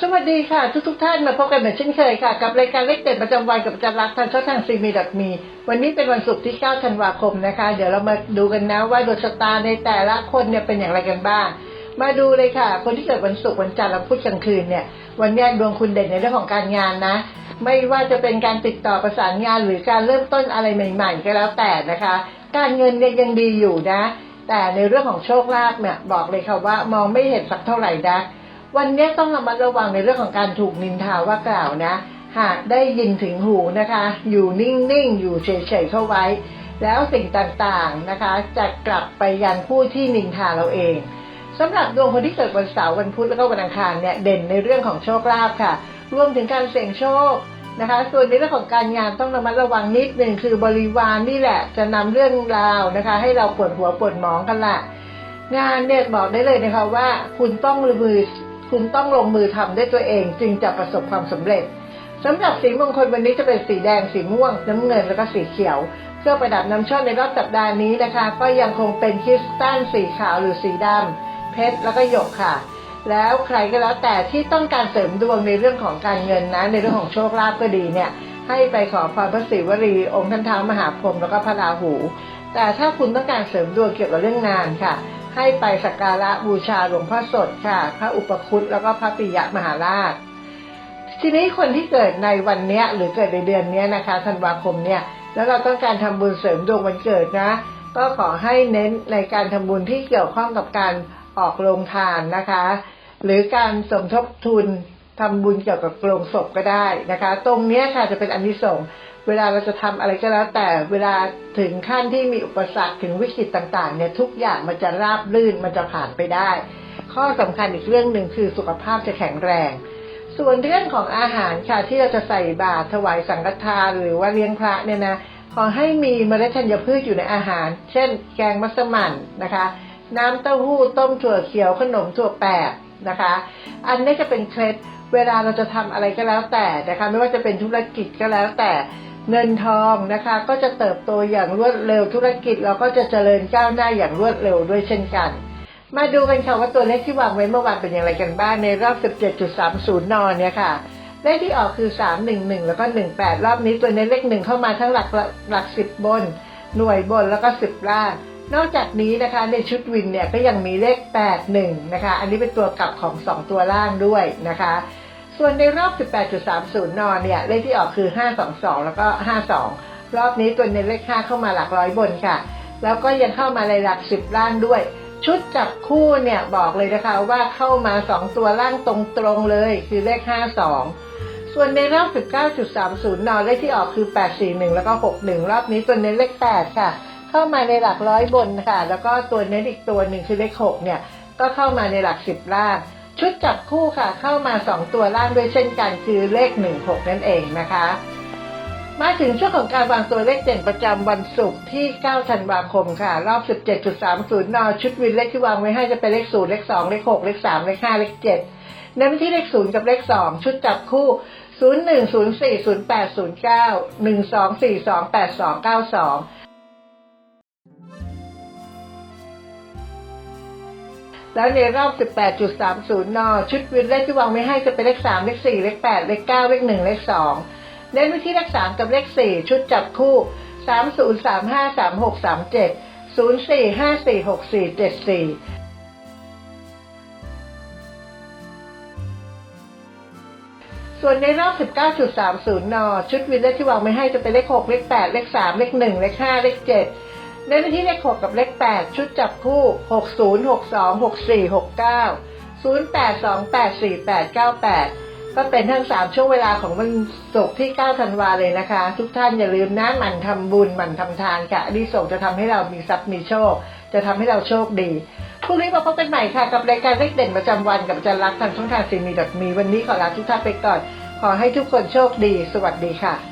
สวัสดีค่ะ ทุกทุกท่านมาพบกันเหมือนเช่นเคยค่ะ กับรายการเลขเด็ดประจำวันกับอาจารย์รักทางช่องทางซีมีดมี วันนี้เป็นวันศุกร์ที่ 9 ธันวาคมนะคะ เดี๋ยวเรามาดูกันนะว่าดวงชะตาในแต่ละคนเนี่ยเป็นอย่างไรกันบ้าง มาดูเลยค่ะ คนที่เกิดวันศุกร์วันจันทร์และพุธกลางคืนเนี่ย วันนี้ดวงคุณเด่นในเรื่องของการงานนะ ไม่ว่าจะเป็นการติดต่อประสานงานหรือการเริ่มต้นอะไรใหม่ ๆ ก็แล้วแต่นะคะ การเงินเนี่ยยังดีอยู่นะ แต่ในเรื่องของโชคลาภเนี่ยบอกเลยค่ะว่ามองไม่เห็นสักเท่าไหร่นะ วันนี้ต้องระมัดระวังในเรื่องของการถูกนินทาว่ากล่าวนะ หากได้ยินถึงหูนะคะ อยู่นิ่งๆ อยู่เฉยๆเข้าไว้ แล้วสิ่งต่างๆนะคะ จะกลับไปยังผู้ที่นินทาเราเองสำหรับดวงคนที่เกิดวันเสาร์วันพุธแล้วก็วันอังคารเนี่ยเด่นในเรื่องของโชคลาภค่ะ รวมถึงการเสี่ยงโชคนะคะ ส่วนในเรื่องของการงานต้องระมัดระวังนิดหนึ่งคือบริวารนี่แหละจะนำเรื่องราวนะคะ ให้เราปวดหัวปวดหมองกันละงานเนี่ยบอกได้เลยนะคะว่า คุณต้องลงมือ คุณต้องลงมือทำด้วยตัวเอง จึงจะประสบความสำเร็จสำหรับสีมงคลวันนี้จะเป็นสีแดง สีม่วง น้ำเงินแล้วก็สีเขียว เครื่องประดับน้ำโชคในรอบสัปดาห์นี้นะคะ ก็ยังคงเป็นคริสตัลสีขาวหรือสีดำเพชรแล้วก็หยกค่ะ แล้วใครก็แล้วแต่ที่ต้องการเสริมดวงในเรื่องของการเงินนะในเรื่องของโชคลาภก็ดีเนี่ยให้ไปขอพรพระศิวลีองค์ท่านเท้ามหาพรหมแล้วก็พระราหู แต่ถ้าคุณต้องการเสริมดวงเกี่ยวกับเรื่องงานค่ะ ให้ไปสักการะบูชาหลวงพ่อสดค่ะ พระอุปคุตแล้วก็พระปิยะมหาราช ทีนี้คนที่เกิดในวันเนี้ยหรือเกิดในเดือนเนี้ยนะคะธันวาคมเนี่ยแล้วเราต้องการทำบุญเสริมดวงวันเกิดนะ ก็ขอให้เน้นในการทำบุญที่เกี่ยวข้องกับการออกโรงทานนะคะ หรือการสมทบทุนทำบุญเกี่ยวกับโรงศพก็ได้นะคะ ตรงเนี้ยค่ะจะเป็นอันที่สง เวลาเราจะทำอะไรก็แล้ว แต่เวลาถึงขั้นที่มีอุปสรรคถึงวิกฤตต่างๆ เนี่ยทุกอย่างมันจะราบรื่นมันจะผ่านไปได้ ข้อสำคัญอีกเรื่องหนึ่งคือสุขภาพจะแข็งแรง ส่วนเรื่องของอาหารค่ะที่เราจะใส่บาตรถวายสังฆทานหรือว่าเลี้ยงพระเนี่ยนะขอให้มีเมล็ดธัญพืชอยู่ในอาหาร เช่น แกงมัสมั่นนะคะ น้ำเต้าหู้ต้มถั่วเขียวขนมถั่วแปบนะคะ อันนี้จะเป็นเคล็ดเวลาเราจะทำอะไรก็แล้วแต่นะคะไม่ว่าจะเป็นธุรกิจก็แล้วแต่ เงินทองนะคะ ก็จะเติบโตอย่างรวดเร็วธุรกิจเราก็จะเจริญก้าวหน้าอย่างรวดเร็วด้วยเช่นกัน มาดูกันค่ะว่าตัวเลขที่วางไว้เมื่อวานเป็นอย่างไรกันบ้างในรอบ 17.30นเนี่ยค่ะเลขที่ออกคือ 311 แล้วก็ 18 รอบนี้ตัวในเลขหนึ่งเข้ามาทั้งหลักหลัก 10 บน หน่วยบนแล้วก็ 10 ล่าง นอกจากนี้นะคะในชุดวินเนี่ยก็ยังมีเลข 81 นะคะ อันนี้เป็นตัวกลับของ 2 ตัวล่างด้วยนะคะ ส่วนในรอบ 18.30นเนี่ย เลขที่ออกคือ 522 แล้วก็ 52 รอบนี้ตัวในเลข 5 เข้ามาหลักร้อยบนค่ะ แล้วก็ยังเข้ามาในหลัก 10 ล่างด้วย ชุดจับคู่เนี่ยบอกเลยนะคะว่าเข้ามา 2 ตัวล่างตรงๆเลยคือเลข 52 ส่วนในรอบ 19.30นเลขที่ออกคือ 841 แล้วก็ 61 รอบนี้ตัวเน้นเลข 8 ค่ะ เข้ามาในหลักร้อยบนค่ะ แล้วก็ตัวเน้นอีกตัวหนึ่งคือเลข 6 เนี่ย ก็เข้ามาในหลัก 10 ล่าง ชุดจับคู่ค่ะ เข้ามา 2 ตัวล่างด้วยเช่นกันคือเลข 16 นั่นเองนะคะ มาถึงช่วงของการวางตัวเลขเด่นประจำวันศุกร์ที่ 9 ธันวาคมค่ะ รอบ 17.30 น ชุดวินเลขที่วางไว้ให้จะเป็นเลข 0 เลข 2 เลข 6 เลข 3 เลข 5 เลข 7 เน้นที่เลข 0 กับเลข 2 ชุดจับคู่ 01 04 08 09 12 42 82 92 แล้วในรอบ 18.30 น ชุดวินเลขที่วางไว้ให้จะเป็นเลข 3 เลข 4 เลข 8 เลข 9 เลข 1 เลข 2 เน้นไปที่เลข 3 กับเลข 4 ชุดจับคู่ 30 35 36 37 04 54 64 74ส่วนในรอบ 19.30 น ชุดวินเลขที่วางไว้ให้จะเป็นเลข 6 เลข 8 เลข 3 เลข 1 เลข 5 เลข 7 เน้นที่เลข6กับเลข 8 ชุดจับคู่ 60 62 64 69 08 28 48 98 ก็เป็นทั้ง 3 ช่วงเวลาของวันศุกร์ที่ 9 ธันวาเลยนะคะ ทุกท่านอย่าลืมนะหมั่นทำบุญหมั่นทำทานค่ะอดีส่งจะทำให้เรามีทรัพย์มีโชค จะทำให้เราโชคดีพรุ่งนี้มาพบกันใหม่ค่ะ กับรายการเลขเด่นประจำวันกับอาจารย์รักทางช่องทางซีมีดอทมีวันนี้ขอลาทุกท่านไปก่อน ขอให้ทุกคนโชคดี สวัสดีค่ะ